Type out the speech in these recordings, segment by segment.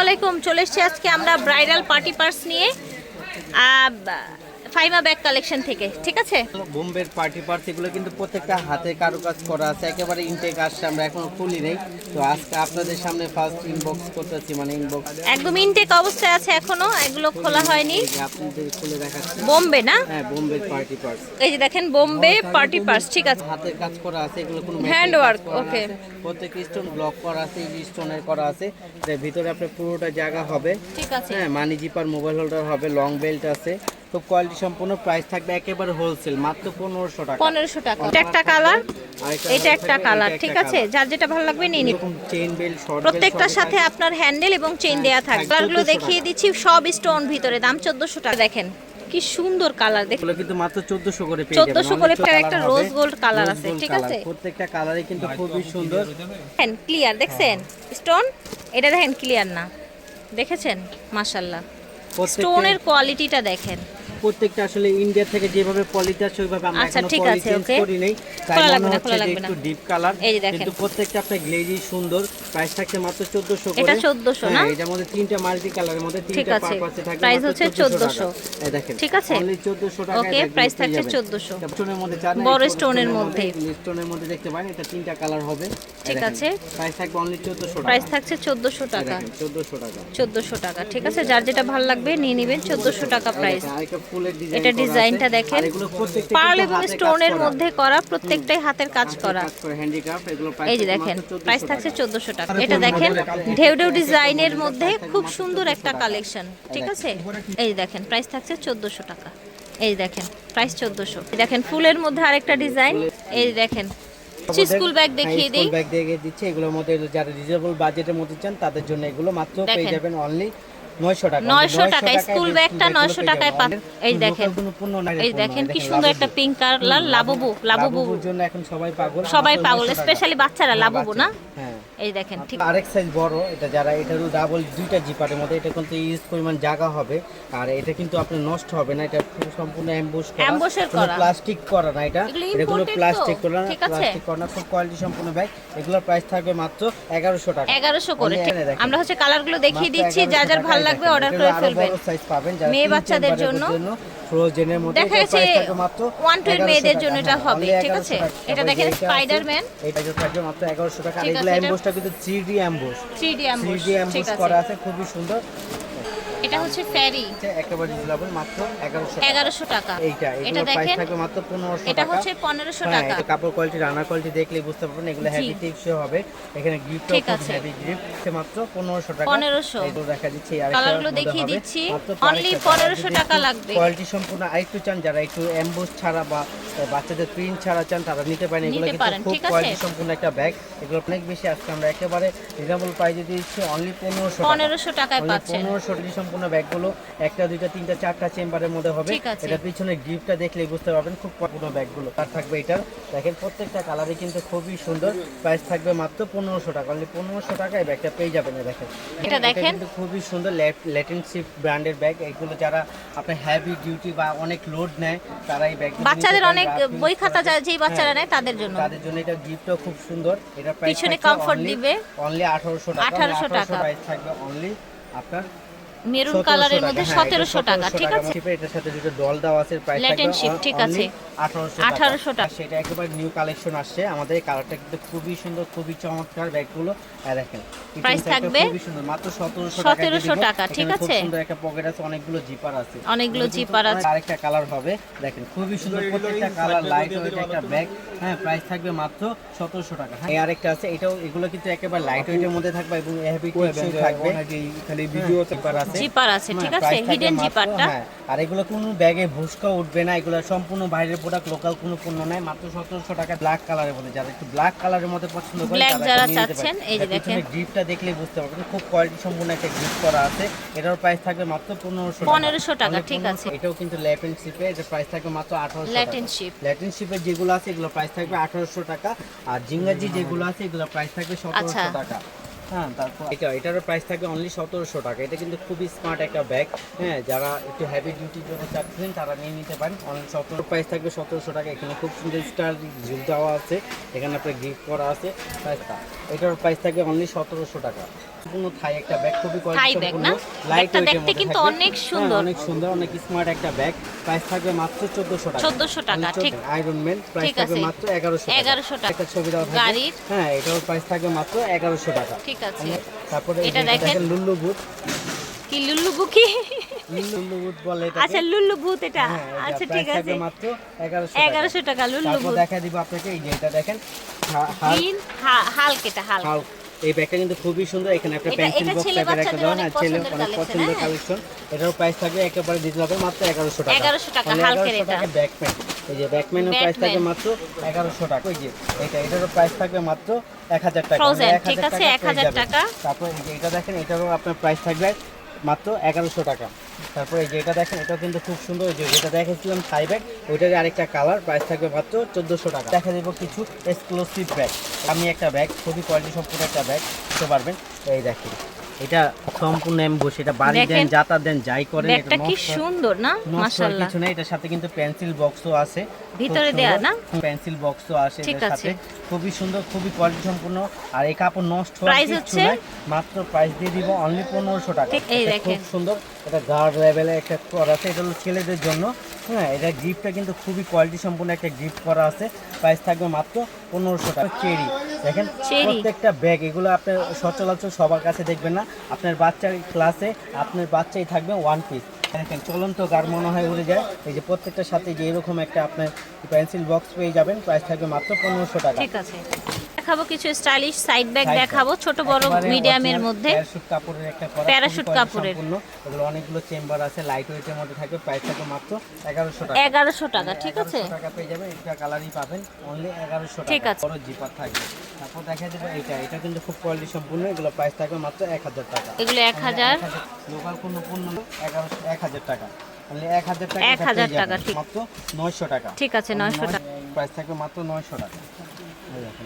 আলাইকুম। চলে এসছি আজকে আমরা ব্রাইডাল পার্টি পার্স নিয়ে। ফাইমা ব্যাগ কালেকশন থেকে ঠিক আছে? বোম্বের পার্টি পার্স এগুলো কিন্তু প্রত্যেকটা হাতে কারুকাজ করা আছে একেবারে ইনটেক আসছে আমরা এখনও খুলি নেই। তো আজকে আপনাদের সামনে ফার্স্ট ইনবক্স করতেছি মানে ইনবক্স একদম ইনটেক অবস্থায় আছে এখনও এগুলো খোলা হয়নি। আপনাদের খুলে দেখাচ্ছি। বোম্বে না? হ্যাঁ বোম্বের পার্টি পার্স এই যে দেখেন বোম্বে পার্টি পার্স ঠিক আছে। হাতের কাজ করা আছে এগুলো কোনো না okay. আছে। প্রত্যেক স্টোন ব্লক করা আছে এই স্টোনের করা আছে। এর ভিতরে আপনার পুরোটা জায়গা হবে। ঠিক আছে। হ্যাঁ মানি জিপার মোবাইল হোল্ডার হবে লং বেল্ট আছে। খুব কোয়ালিটি সম্পূর্ণ প্রাইস থাকবে একেবারে হোলসেল মাত্র পনেরোশো টাকা। পনেরোশো টাকা। এটা একটা কালার এটা একটা কালার ঠিক আছে? যার যেটা ভালো লাগবে নিয়ে নিন। চেইন বেল্ট শর্ট প্রত্যেকটার সাথে আপনার হ্যান্ডেল এবং চেইন দেয়া থাকবে। কালারগুলো দেখিয়ে দিচ্ছি সব স্টোন ভিতরে দাম চোদ্দশো টাকা। দেখেন কি সুন্দর কালার দেখেন কিন্তু মাত্র 1400 করে পেয়ে যাবেন। 1400 করে একটা রোজ গোল্ড rose আছে, ঠিক আছে? প্রত্যেকটা কালারই কিন্তু খুবই সুন্দর। দেখেন ক্লিয়ার দেখছেন? স্টোন এটা দেখেন ক্লিয়ার না। দেখেছেন? প্রত্যেকটা স্টোনের কোয়ালিটিটা দেখেন। প্রত্যেকটা আসলে ইন্ডিয়া থেকে যেভাবে পলিটা আছে ওইভাবে আমরা আচ্ছা, এখনও পলি চেঞ্জ করি নেই। তাই মনে হচ্ছে যে একটু ডিপ কালার। কিন্তু প্রত্যেকটা আপনার গ্লেজি সুন্দর। প্রাইস থাকছে মাত্র 1400 করে। এটা 1400 না? হ্যাঁ, এটার মধ্যে তিনটা মাল্টি কালারের মধ্যে তিনটা। পারপাসে থাকবে মাত্র হচ্ছে 1400 1400 এই দেখেন ঠিক আছে? অনলি 1400 টাকা Okay, price থাকছে 1400 স্টোনের মধ্যে চান বড় স্টোনের মধ্যে। স্টোনের মধ্যে দেখতে পারেন এটা তিনটা কালার হবে। ঠিক আছে। প্রাইস থাকবে অনলি 1400 টাকা। প্রাইস থাকছে চোদ্দোশো টাকা। 1400 টাকা। চোদ্দোশো টাকা ঠিক আছে? যার যেটা ভালো লাগবে নিয়ে নেবেন চোদ্দোশো টাকা প্রাইস এটা ডিজাইনটা দেখেন। আর এগুলো প্রত্যেকটা পার্ল এবং স্টোনের মধ্যে করা প্রত্যেকটাই হাতের কাজ করা। এই যে দেখেন প্রাইস থাকছে চোদ্দোশো টাকা। এটা দেখেন ঢেউ ঢেউ ডিজাইনের মধ্যে খুব সুন্দর একটা কালেকশন ঠিক আছে? এই দেখেন প্রাইস থাকছে চোদ্দোশো টাকা। এই দেখেন প্রাইস চোদ্দোশো। দেখেন ফুলের মধ্যে আরেকটা ডিজাইন এই দেখেন স্কুল ব্যাগ দেখিয়ে দিই। ব্যাগ দেখিয়ে দিচ্ছে। এগুলোর মধ্যে যারা রিজনেবল বাজেটের মধ্যে চান তাদের জন্য এগুলো মাত্র পেয়ে যাবেন অনলি 900 টাকা। 900 টাকায় স্কুল ব্যাগটা 900 টাকায় পান এই দেখেন। কোনো পণ্য নাই এই দেখেন কি সুন্দর একটা পিঙ্ক কালার লাবুবু লাবুবু। জন্য এখন সবাই পাগল সবাই পাগল স্পেশালি বাচ্চারা হ্যাঁ, লাবুবু না? হ্যাঁ। এই দেখেন ঠিক। আরেক সাইজ বড় এটা যারা এটারও ডাবল দুইটা জিপারের মধ্যে এটা কিন্তু ইউজ পরিমাণ জায়গা হবে। আর এটা কিন্তু আপনার নষ্ট হবে না এটা সম্পূর্ণ অ্যাম্বুশ করা। Ambush করা। প্লাস্টিক করা না এটা। এগুলো? প্লাস্টিক করা না প্লাস্টিক করা না খুব কোয়ালিটি সম্পূর্ণ ব্যাগ এগুলোর প্রাইস থাকবে মাত্র 1100 টাকা। এগারোশো করে। আমরা হচ্ছে কালারগুলো দেখিয়ে দিচ্ছি যা যার ভালো লাগবে অর্ডার করে ফেলবেন। মেয়ে বাচ্চাদের জন্য। ফ্রোজেনের মধ্যে দেখা যাচ্ছে ওয়ান টুয়ের 1100 মেয়েদের জন্য এটা হ্যাঁ, হবে ঠিক আছে? এটা দেখেন স্পাইডারম্যান এটা যে থাকবে মাত্র 1100 টাকা। আর এগুলো আছে, কিন্তু 3D ambush three D 3D ঠিক করা আছে খুবই সুন্দর। এটা হচ্ছে ফেরি। এটা একেবারে রিজনেবল মাত্র 1100 টাকা। এইটা এটা দেখেন মাত্র 1500 এটা হচ্ছে পনেরোশো হ্যাঁ, টাকা। এটা কাপড় কোয়ালিটি রানার কোয়ালিটি দেখলেই বুঝতে পারবেন এগুলো। হেভি টিপসই হবে। এখানে গিফট ঠিক আছে। হেভি গিফট মাত্র 1500 টাকা। 1500 এগুলো দেখা দিচ্ছি আর কালারগুলো দেখিয়ে দিচ্ছি। অনলি পনেরোশো টাকা। লাগবে। কোয়ালিটি সম্পূর্ণ আরেকটু চান যারা একটু এমবোস ছাড়া বা বাচ্চাদের প্রিন্ট ছাড়া চান তারা নিতে পারেন। এগুলো কিন্তু খুব কোয়ালিটি সম্পূর্ণ একটা ব্যাগ এগুলো অনেক বেশি আজকে আমরা একেবারে রিজনেবল প্রাইসে দিচ্ছি অনলি 1500 টাকা। পনেরোশো টাকায় পাচ্ছেন। পনেরোশো সম্পূর্ণ ব্যাগগুলো একটা দুইটা তিনটা চারটা চেম্বারের মধ্যে হবে। এটা পিছনে গিফটটা দেখলেই বুঝতে পারবেন খুব পুরো ব্যাগগুলো। আর থাকবে এটার দেখেন প্রত্যেকটা কালারই কিন্তু খুবই সুন্দর। প্রাইস থাকবে মাত্র পনেরোশো টাকা। অনলি পনেরোশো টাকায় ব্যাগটা পেয়ে যাবেন দেখেন। এটা দেখেন। কিন্তু খুবই সুন্দর ল্যাটেন শিপ ব্র্যান্ডের ব্যাগ এগুলো যারা আপনার হ্যাভি ডিউটি বা অনেক লোড নেয় তারা এই ব্যাগ বাচ্চাদের অনেক বই খাতা যা- যেই বাচ্চারা নেয় তাদের জন্য। তাদের জন্য এটা গিফটও খুব সুন্দর। এটা পিছনে comfort দিবে। অনলি 1800 টাকা। 1800 টাকা। প্রাইস থাকবে অনলি আপনার মেরুন কালারের মধ্যে হ্যাঁ, সতেরোশো এটা টাকা ঠিক আছে? শিপে এটার সাথে দুটো ডল দেওয়া আছে প্রাইস ship, ঠিক আছে। 1800 1800 টাকা। সেটা একেবারে নিউ কালেকশন আসছে। আমাদের এই কালারটা কিন্তু খুবই সুন্দর খুবই চমৎকার ব্যাগগুলো। দেখেন Kitchen থাকবে খুবই সুন্দর। মাত্র 1700 টাকা ঠিক আছে? সুন্দর একটা পকেট আছে অনেকগুলো জিপার আছে। অনেকগুলো জিপার আছে। আরেকটা কালার হবে। দেখেন খুবই সুন্দর প্রত্যেকটা কালার লাইট ওয়েট একটা ব্যাগ হ্যাঁ প্রাইস থাকবে মাত্র 1700 টাকা। হ্যাঁ আরেকটা আছে এটাও এগুলো কিন্তু একেবারে লাইট ওয়েটের মধ্যে থাকবে এবং হেভি থাকবে। খালি ভিডিও চেপার আছে। জিপার আছে ঠিক হ্যাঁ, আছে? হিডেন জিপারটা। হ্যাঁ, আর এগুলো কোনো ব্যাগে ভুসকা উঠবে না এগুলো সম্পূর্ণ বাইরের প্রোডাক্ট লোকাল কোনো পণ্য নাই মাত্র সতেরোশো টাকা ব্ল্যাক কালারের মধ্যে। যারা একটু ব্ল্যাক কালারের মধ্যে পছন্দ করে তারা যারা চাচ্ছেন, এই যে দেখেন। গিফটটা দেখলেই বুঝতে পারবেন খুব কোয়ালিটি সম্পূর্ণ একটা গিফট করা আছে। এটার প্রাইস থাকবে মাত্র পনেরোশো 1500 টাকা, ঠিক আছে। এটাও কিন্তু ল্যাপেন শিপে এটার প্রাইস থাকবে মাত্র আঠারোশো Latin ship। ল্যাটিন শিপের যেগুলো আছে এগুলো প্রাইস থাকবে আঠারোশো টাকা। আর জিঙ্গাজি যেগুলো আছে এগুলো প্রাইস থাকবে সতেরোশো আচ্ছা। টাকা। হ্যাঁ তারপর এটা, এটারও প্রাইস থাকবে অনলি সতেরোশো টাকা। এটা কিন্তু খুবই স্মার্ট একটা ব্যাগ হ্যাঁ যারা একটু হ্যাভি ডিউটির জন্য চাচ্ছেন, তারা নিয়ে নিতে পারেন। অনলি সতেরো প্রাইস থাকবে সতেরোশো টাকা। এখানে খুব সুন্দর স্টার ঝুল দেওয়া আছে। এখানে আপনার গিফট করা আছে। প্রাইসটা এটার প্রাইস থাকবে অনলি সতেরোশো টাকা। সম্পূর্ণ থাই একটা ব্যাগ খুবই থাই কোয়ালিটি ব্যাগ না? ব্যাগটা দেখতে কিন্তু অনেক সুন্দর। অনেক সুন্দর অনেক স্মার্ট একটা ব্যাগ প্রাইস থাকবে মাত্র 1400 টাকা 1400 টাকা, ঠিক। আয়রন ম্যান প্রাইস থাকবে আছে। মাত্র 1100 টাকা 1100 টাকা। একটা ছবি থাকবে গাড়ির? হ্যাঁ এটার প্রাইস থাকবে মাত্র 1100 টাকা ঠিক আছে তারপরে এটা দেখেন। লুল্লু বুট কি লুল্লু বুকি লুল্লু বুট বলে এটাকে। আচ্ছা লুল্লু বুত এটা হ্যাঁ, আচ্ছা ঠিক আছে মাত্র 1100 টাকা। এগারোশো টাকা লুল্লু তারপর দেখা দিব আপনাকে এই যে এটা দেখেন হাল গ্রিন হালক এটা হালক হাল এই ব্যাগটা কিন্তু খুবই সুন্দর। এখানে একটা পেন্সিল বক্স টাইপের একটা দেওয়া হ্যাঁ ছেলে অনেক পছন্দের। কালেকশন এটারও প্রাইস থাকবে একেবারে দিতে হবে মাত্র এগারোশো টাকা। 1100 টাকা, হালকের 1100 এটা। টাকা ব্যাকপ্যান এই যে ব্যাকম্যানের প্রাইস থাকবে মাত্র এগারোশো টাকা। ওই যে এটা এটারও প্রাইস থাকবে মাত্র 1000 টাকা। Frozen, Only 1000 ঠিক আছে, টাকা 1000 পেয়ে টাকা। তারপর এটা দেখেন এটারও আপনার প্রাইস থাকবে মাত্র এগারোশো টাকা। তারপর এই যে এটা দেখেন এটা কিন্তু খুব সুন্দর। এই যে যেটা দেখেছিলাম থাই ব্যাগ ওইটারই আরেকটা কালার প্রাইস থাকবে মাত্র চোদ্দোশো টাকা। দেখা দেবো কিছু এক্সক্লুসিভ ব্যাগ আমি একটা ব্যাগ খুবই কোয়ালিটি সম্পূর্ণ একটা ব্যাগ দিতে পারবেন। এই দেখেন এটা সম্পূর্ণ আমি বসে এটা বাড়ি দেন যাতা দেন যাই করেন ব্যাগটা কি সুন্দর না? মাশাআল্লাহ। কিছু নেই এটার সাথে কিন্তু পেন্সিল বক্সও আছে। ভিতরে দেয়া না? পেন্সিল বক্সও আছে আছে। সাথে। খুবই সুন্দর খুবই কোয়ালিটি সম্পূর্ণ আর এই কাপড় নষ্ট হওয়ার হচ্ছে? নাই। মাত্র প্রাইস দিয়ে দিব অনলি পনেরোশো টাকা। এই দেখেন। খুব সুন্দর। এটা গার্ড লেভেলে একটা করা আছে এটা হলো ছেলেদের জন্য। হ্যাঁ এটা গিফটটা কিন্তু খুবই কোয়ালিটি সম্পূর্ণ একটা গিফট করা আছে। প্রাইস থাকবে মাত্র পনেরোশো টাকা। চেরি দেখেন প্রত্যেকটা ব্যাগ এগুলো আপনার সচরাচর সবার কাছে দেখবেন না। আপনার বাচ্চার ক্লাসে আপনার বাচ্চাই থাকবে ওয়ান পিস দেখেন চলন্ত গার মনে হয় উড়ে যায়। এই যে প্রত্যেকটার সাথে যে এরকম একটা আপনার পেন্সিল বক্স পেয়ে যাবেন প্রাইস থাকবে মাত্র পনেরোশো টাকা। ঠিক আছে। দেখাবো কিছু স্টাইলিশ সাইড ব্যাগ দেখাবো ছোট বড় মিডিয়ামের মধ্যে। প্যারাশুট কাপড়ের। এগুলো অনেকগুলো চেম্বার আছে লাইট ওয়েটের মধ্যে থাকবে প্রাইস থাকবে মাত্র এগারোশো টাকা। এগারোশো টাকা ঠিক আছে? 1100 টাকা পেয়ে যাবেন এটা কালারই পাবেন অনলি এগারোশো টাকা। ঠিক আছে। বড় জিপার থাকবে। তারপর দেখা যাবে এটা এটা কিন্তু খুব কোয়ালিটি সম্পূর্ণ এগুলো প্রাইস থাকবে মাত্র এক হাজার টাকা। এগুলো এক হাজার। লোকাল কোনো পণ্য এগারোশো এক হাজার টাকা। অনলি এক হাজার টাকা 1000 এটা টাকা, ঠিক। মাত্র নয়শো টাকা। ঠিক আছে নয়শো টাকা। প্রাইস থাকবে মাত্র নয়শো টাকা। এই দেখেন,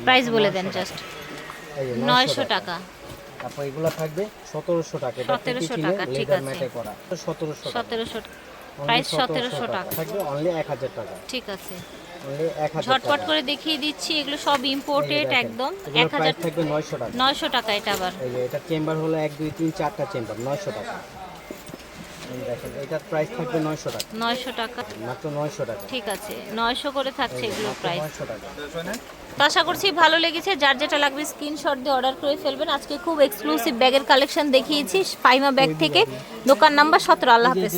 প্রাইস বলে দেন জাস্ট নয়শো টাকা। তারপর এগুলো থাকবে সতেরোশো টাকা। 1700 টাকা, ঠিক আছে। করা। সতেরোশো টাকা। সতেরোশো প্রাইস 1700 সতেরোশো টাকা। থাকবে অনলি এক হাজার টাকা। ঠিক আছে। ঝটপট করে দেখিয়ে দিচ্ছি এগুলো সব ইম্পোর্টেড একদম। এক হাজার থাকবে নয়শো টাকা। নয়শো টাকা এটা আবার। এই যে এটা চেম্বার হলো এক দুই তিন চারটা চেম্বার নয়শো টাকা। এই দেখেন এটার প্রাইস থাকবে নয়শো টাকা। নয়শো টাকা। মাত্র নয়শো টাকা। ঠিক আছে নয়শো করে থাকছে এগুলো প্রাইস টাকা। আশা করছি ভালো লেগেছে যার যেটা লাগবে স্ক্রিনশট দিয়ে অর্ডার করে ফেলবেন। আজকে খুব এক্সক্লুসিভ ব্যাগের কালেকশন দেখিয়েছি ব্যাগ থেকে। দোকান নাম্বার সতেরো আল্লাহ হাফেজ।